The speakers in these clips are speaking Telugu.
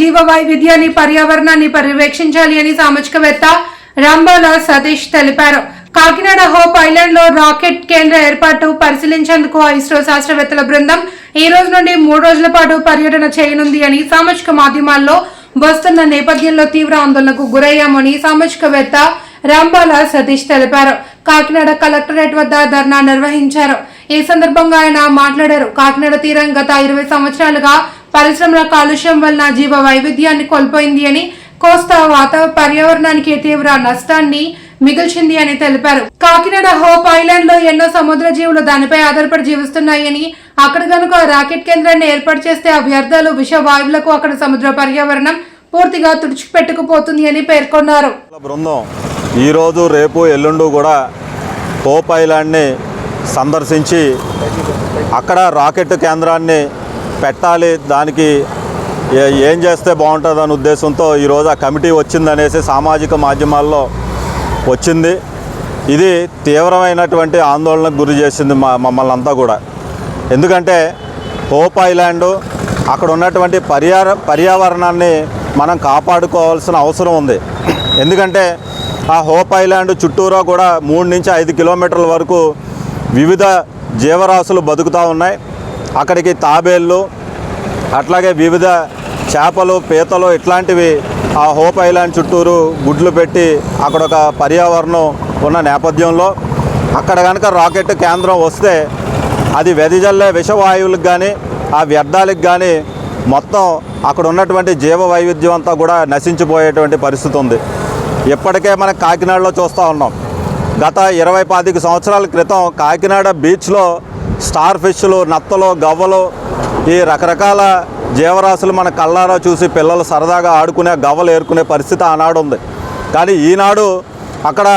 జీవ వైవిధ్యాన్ని పర్యావరణాన్ని పర్యవేక్షించాలి అని సామాజికవేత్త రాంబాల సతీష్ తెలిపారు. కాకినాడ హోప్ ఐలాండ్లో రాకెట్ కేంద్ర ఏర్పాటు పరిశీలించేందుకు ఇస్రో శాస్త్రవేత్తల బృందం ఈ రోజు నుండి మూడు రోజుల పాటు పర్యటన చేయనుంది అని సామాజిక మాధ్యమాల్లో వస్తున్న నేపథ్యంలో తీవ్ర ఆందోళనకు గురయ్యామని సామాజికవేత్త రాంబాల సతీష్ తెలిపారు. కాకినాడ కలెక్టరేట్ వద్ద ధర్నా నిర్వహించారు. ఈ సందర్భంగా ఆయన మాట్లాడారు. కాకినాడ తీరం గత ఇరవై సంవత్సరాలుగా పరిశ్రమల కాలుష్యం వలన జీవ వైవిధ్యాన్ని కోల్పోయింది అని కోస్తా వాతావరణ పర్యావరణానికి తీవ్ర నష్టాన్ని మిగిల్చింది అని తెలిపారు. కాకినాడ హోప్ ఐలాండ్లో ఎన్నో సముద్ర జీవులు దానిపై ఆధారపడి జీవిస్తున్నాయని అక్కడ కనుక రాకెట్ కేంద్రాన్ని ఏర్పాటు చేస్తే ఆ వ్యర్థాలు విష వాయువులకు అక్కడ సముద్ర పర్యావరణం పూర్తిగా తుడిచిపెట్టుకుపోతుంది అని పేర్కొన్నారు. వాళ్ళ బృందం ఈరోజు రేపు ఎల్లుండు కూడా హోప్ ఐలాండ్ని సందర్శించి అక్కడ రాకెట్ కేంద్రాన్ని పెట్టాలి దానికి ఏం చేస్తే బాగుంటుందనే ఉద్దేశంతో ఈరోజు ఆ కమిటీ వచ్చిందనేసి సామాజిక మాధ్యమాల్లో వచ్చింది. ఇది తీవ్రమైనటువంటి ఆందోళనకు గురి చేసింది మా మమ్మల్ని అంతా కూడా. ఎందుకంటే హోప్ ఐలాండ్ అక్కడ ఉన్నటువంటి పర్యార పర్యావరణాన్ని మనం కాపాడుకోవాల్సిన అవసరం ఉంది. ఎందుకంటే ఆ హోప్ ఐలాండ్ చుట్టూరా కూడా మూడు నుంచి ఐదు కిలోమీటర్ల వరకు వివిధ జీవరాశులు బతుకుతూ ఉన్నాయి. అక్కడికి తాబేళ్ళు అట్లాగే వివిధ చేపలు పీతలు ఇట్లాంటివి ఆ హోప్ ఐలాండ్ చుట్టూరు గుడ్లు పెట్టి అక్కడ ఒక పర్యావరణం ఉన్న నేపథ్యంలో అక్కడ కనుక రాకెట్ కేంద్రం వస్తే అది వెదజల్లే విషవాయువులకు కానీ ఆ వ్యర్థాలకు కానీ మొత్తం అక్కడ ఉన్నటువంటి జీవ వైవిధ్యం అంతా కూడా నశించిపోయేటువంటి పరిస్థితి ఉంది. ఇప్పటికే మనం కాకినాడలో చూస్తూ ఉన్నాం. గత ఇరవై పాతిక సంవత్సరాల క్రితం కాకినాడ బీచ్లో స్టార్ ఫిష్లు నత్తలు గవ్వలు ఈ రకరకాల జీవరాశులు మన కళ్ళారా చూసి పిల్లలు సరదాగా ఆడుకునే గవ్వలు ఏరుకునే పరిస్థితి ఆనాడు ఉంది. కానీ ఈనాడు అక్కడ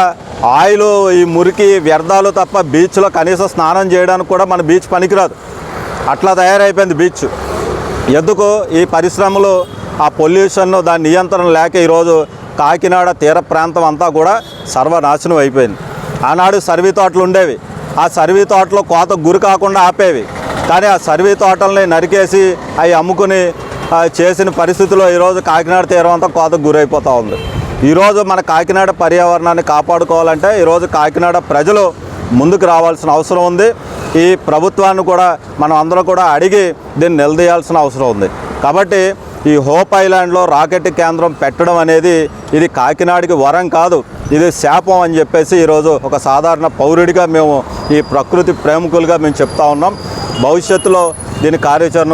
ఆయిల్ ఈ మురికి వ్యర్థాలు తప్ప బీచ్లో కనీసం స్నానం చేయడానికి కూడా మన బీచ్ పనికిరాదు. అట్లా తయారైపోయింది బీచ్. ఎందుకు ఈ పరిశ్రమలు ఆ పొల్యూషన్ దాని నియంత్రణ లేక ఈరోజు కాకినాడ తీర ప్రాంతం అంతా కూడా సర్వనాశనం అయిపోయింది. ఆనాడు సర్వీ తోటలు ఉండేవి. ఆ సర్వీ తోటలో కోత గురి కాకుండా ఆపేవి. కానీ ఆ సర్వీ తోటల్ని నరికేసి అవి అమ్ముకుని చేసిన పరిస్థితిలో ఈరోజు కాకినాడ తీరం అంతా కోతకు గురైపోతూ ఉంది. ఈరోజు మన కాకినాడ పర్యావరణాన్ని కాపాడుకోవాలంటే ఈరోజు కాకినాడ ప్రజలు ముందుకు రావాల్సిన అవసరం ఉంది. ఈ ప్రభుత్వాన్ని కూడా మనం అందరూ కూడా అడిగి దీన్ని నిలదీయాల్సిన అవసరం ఉంది. కాబట్టి ఈ హోప్ ఐలాండ్లో రాకెట్ కేంద్రం పెట్టడం అనేది ఇది కాకినాడకి వరం కాదు. ఇది శాపం అని చెప్పేసి ఈరోజు ఒక సాధారణ పౌరుడిగా మేము ఈ ప్రకృతి ప్రేమికులుగా మేము చెప్తా ఉన్నాం. భవిష్యత్తులో దీని కార్యాచరణ